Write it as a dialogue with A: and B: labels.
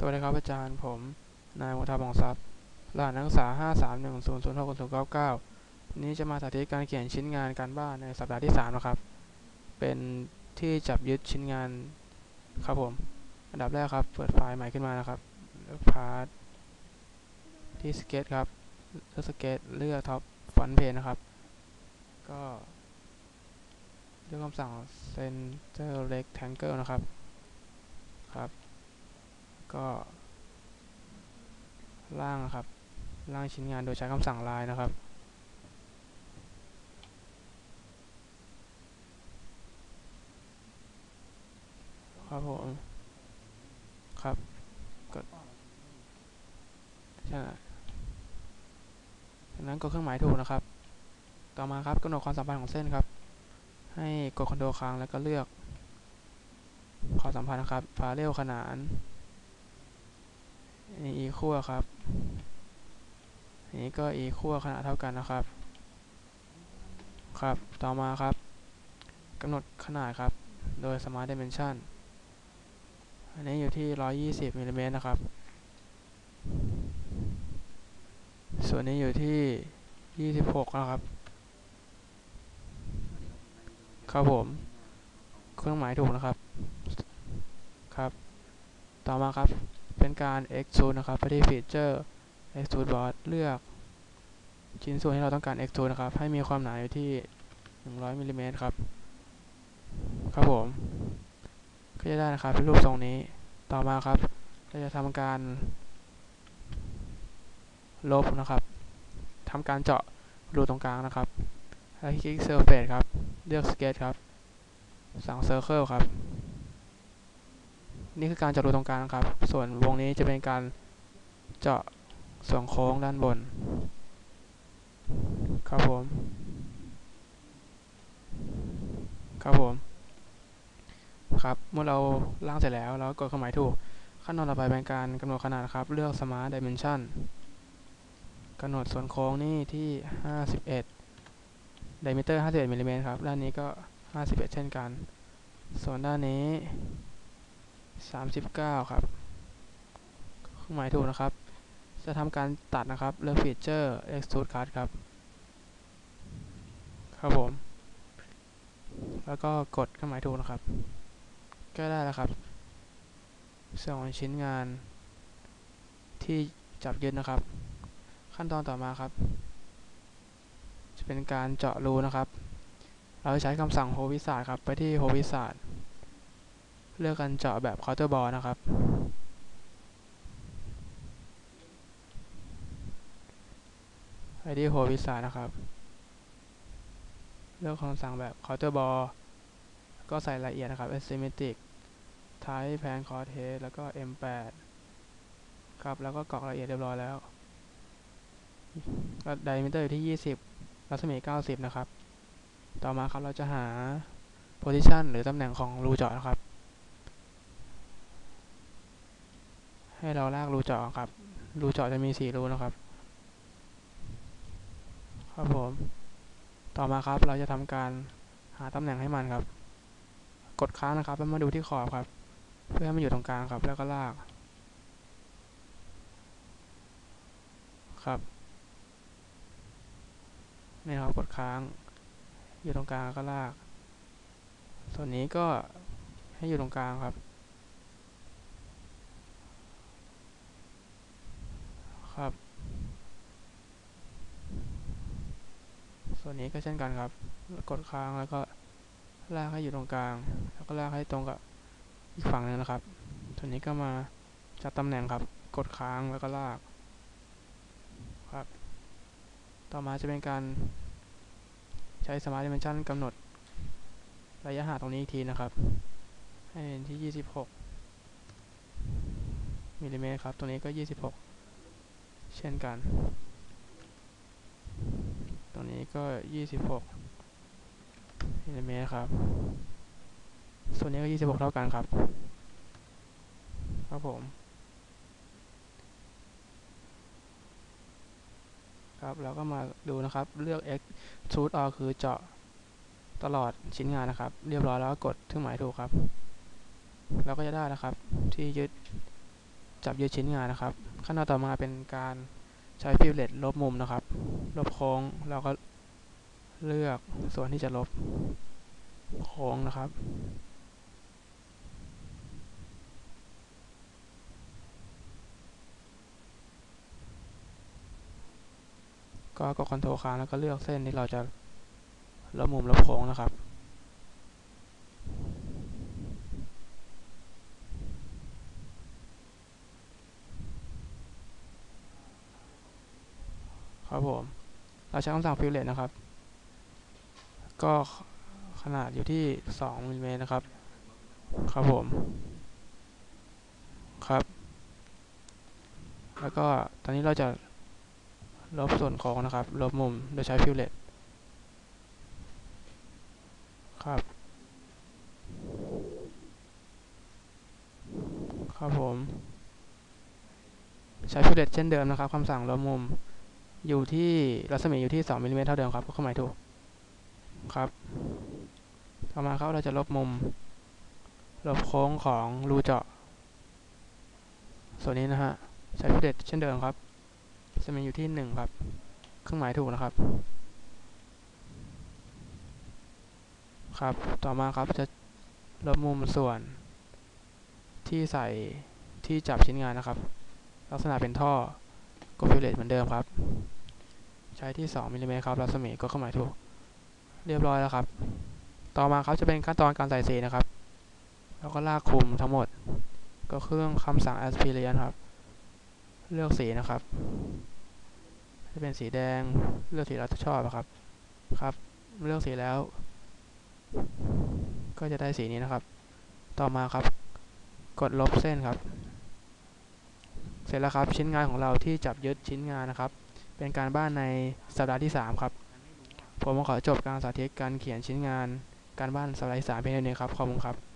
A: สวัสดีครับอาจารย์ ผมนายมุทาบองทรัพย์รหัสนักศึกษา 5 3 1 0 0 6 0 9 9นี้จะมาสาธิตการเขียนชิ้นงานการบ้านในสัปดาห์ที่ 3 นะครับ เป็นที่จับยึดชิ้นงานครับผม อันดับแรกครับ เปิดไฟล์ใหม่ขึ้นมานะครับพาร์ทที่สเก็ตครับเลือกสเก็ตเลือกท็อปฟอนต์เพจนะครับ ก็เลือกคำสั่ง center rectangle นะครับครับ ก็ล่างครับล่างชิ้นงานโดยใช้คำสั่งลายนะครับ ครับผม ครับ กด ใช่จากนั้นกดเครื่องหมายถูกนะครับ ต่อมาครับกำหนดความสัมพันธ์ของเส้นครับ ให้กดคอนโทรลค้างแล้วก็เลือกความสัมพันธ์นะครับพาเรลขนาน นนี้ e ขั้วครับอันนี้ก็ e ขั้วขนาดเท่ากันนะครับ ครับ ต่อมาครับกำหนดขนาดครับ โดย smart dimension อันนี้อยู่ที่ 120มิลลิเมตรนะครับ ส่วนนี้อยู่ที่ 26 นะครับ ครับผม เครื่องหมายถูกนะครับ ครับ ต่อมาครับ เป็นการ extrude นะครับไปที่ feature extrude board เลือกชิ้นส่วนที่เราต้องการ extrude นะครับ ให้มีความหนาอยู่ที่ 100มิลลิเมตรครับ ครับผม ก็จะได้นะครับเป็นรูปทรงนี้ ต่อมาครับ เราจะทำการ ลบนะครับทำการเจาะรูตรงกลางนะครับแล้วคลิก surface ครับ เลือก sketch ครับ สั่ง circle ครับ นี่คือการเจาะรูตรงกลางครับ ส่วนวงนี้จะเป็นการเจาะส่วนโค้งด้านบน ครับผม ครับผม ครับ เมื่อเราล่างเสร็จแล้วเรากดเครื่องหมายถูก ขั้นตอนต่อไปเป็นการกำหนดขนาดครับ เลือก smart dimension กำหนดส่วนโค้งนี่ที่ 51 diameter 51มิลลิเมตรครับ ด้านนี้ก็ 51 เช่นกัน ส่วนด้านนี้ 39 ครับเครื่องหมายถูกนะครับ จะทำการตัดนะครับเลือกฟีเจอร์ extrude cut ครับ ครับผม แล้วก็กดเครื่องหมายถูกนะครับ ก็ได้แล้วครับส่วนของชิ้นงานที่จับยึดนะครับ ขั้นตอนต่อมาครับ จะเป็นการเจาะรูนะครับ เราใช้คำสั่งโฮวิสาดครับ ไปที่โฮวิสาด เลือกการเจาะแบบเคาน์เตอร์บอลนะครับ ไปที่โฮวิสานะครับ เลือกคำสั่งแบบเคาน์เตอร์บอลก็ใส่รายละเอียดนะครับ asymmetric type pan cross head แล้วก็ m8 ครับ แล้วก็กรอกรายละเอียดเรียบร้อยแล้วก็ diameter อยู่ที่ 20 รัศมี 90 นะครับ ต่อมาครับเราจะหา position หรือตำแหน่งของรูเจาะนะครับ ให้เราลากรูเจาะครับ รูเจาะจะมี4รูนะครับ ครับผม ต่อมาครับเราจะทำการหาตำแหน่งให้มันครับ กดค้างนะครับแล้วมาดูที่ขอบครับ เพื่อให้มันอยู่ตรงกลางครับ แล้วก็ลาก ครับนี่ครับกดค้าง อยู่ตรงกลางก็ลาก ส่วนนี้ก็ให้อยู่ตรงกลางครับ ส่วนนี้ก็เช่นกันครับ กดค้างแล้วก็ลากให้อยู่ตรงกลาง แล้วก็ลากให้ตรงกับอีกฝั่งนึงนะครับ ส่วนนี้ก็มาจัดตำแหน่งครับ กดค้างแล้วก็ลากครับ ต่อมาจะเป็นการใช้ Smart Dimension กำหนดระยะห่างตรงนี้อีกทีนะครับ ให้เป็นที่ 26มิลลิเมตรครับ ตรงนี้ก็ 26 เช่นกัน นี้ก็26มิลลิเมตรครับ ส่วนนี้ก็26เท่ากันครับ ครับผม ครับเราก็มาดูนะครับ เลือก extrude all คือเจาะตลอดชิ้นงานนะครับ เรียบร้อยแล้วก็กดเครื่องหมายถูกครับ เราก็จะได้นะครับที่ยึดจับยึดชิ้นงานนะครับ ขั้นตอนต่อมาเป็นการใช้ฟิลเลตลบมุมนะครับ ลบโค้งเราก็ เลือกส่วนที่จะลบโค้งนะครับ ก็กดคอนโทรลค้างแล้วก็เลือกเส้นที่เราจะลบมุมลบโค้งนะครับครับผม เราใช้คำสั่งฟิลเลตนะครับ ก็ขนาดอยู่ที่ 2มิลลิเมตรนะครับ ครับผม ครับ แล้วก็ตอนนี้เราจะลบส่วนโค้งนะครับ ลบมุมโดยใช้ฟิลเลตครับ ครับผม ใช้ฟิลเลตเช่นเดิมนะครับคำสั่งลบมุมอยู่ที่รัศมีอยู่ที่ 2มิลลิเมตรเท่าเดิมครับ ก็เครื่องหมายถูก ครับ ต่อมาครับเราจะลบมุม ลบโค้งของรูเจาะ ส่วนนี้นะฮะ ใช้ฟิเลตเช่นเดิมครับรัศมีอยู่ที่1ครับ เครื่องหมายถูกนะครับ ครับ ต่อมาครับจะลบมุมส่วนที่ใส่ที่จับชิ้นงานนะครับ ลักษณะเป็นท่อกดฟิลเลตเหมือนเดิมครับ ใช้ที่ 2มิลลิเมตรครับรัศมีก็เครื่องหมายถูก เรียบร้อยแล้วครับ ต่อมาครับจะเป็นขั้นตอนการใส่สีนะครับ แล้วก็ลากคลุมทั้งหมด ก็เครื่องคำสั่ง aspirian ครับ เลือกสีนะครับ จะเป็นสีแดง เลือกสีเราชอบอะครับ ครับ เลือกสีแล้ว ก็จะได้สีนี้นะครับ ต่อมาครับ กดลบเส้นครับ เสร็จแล้วครับชิ้นงานของเราที่จับยึดชิ้นงานนะครับ เป็นการบ้านในสัปดาห์ที่ 3 ครับ ผมขอจบการสาธิตการเขียนชิ้นงานการบ้านสไลด์สามเพียงเท่านี้ครับ ขอบคุณครับ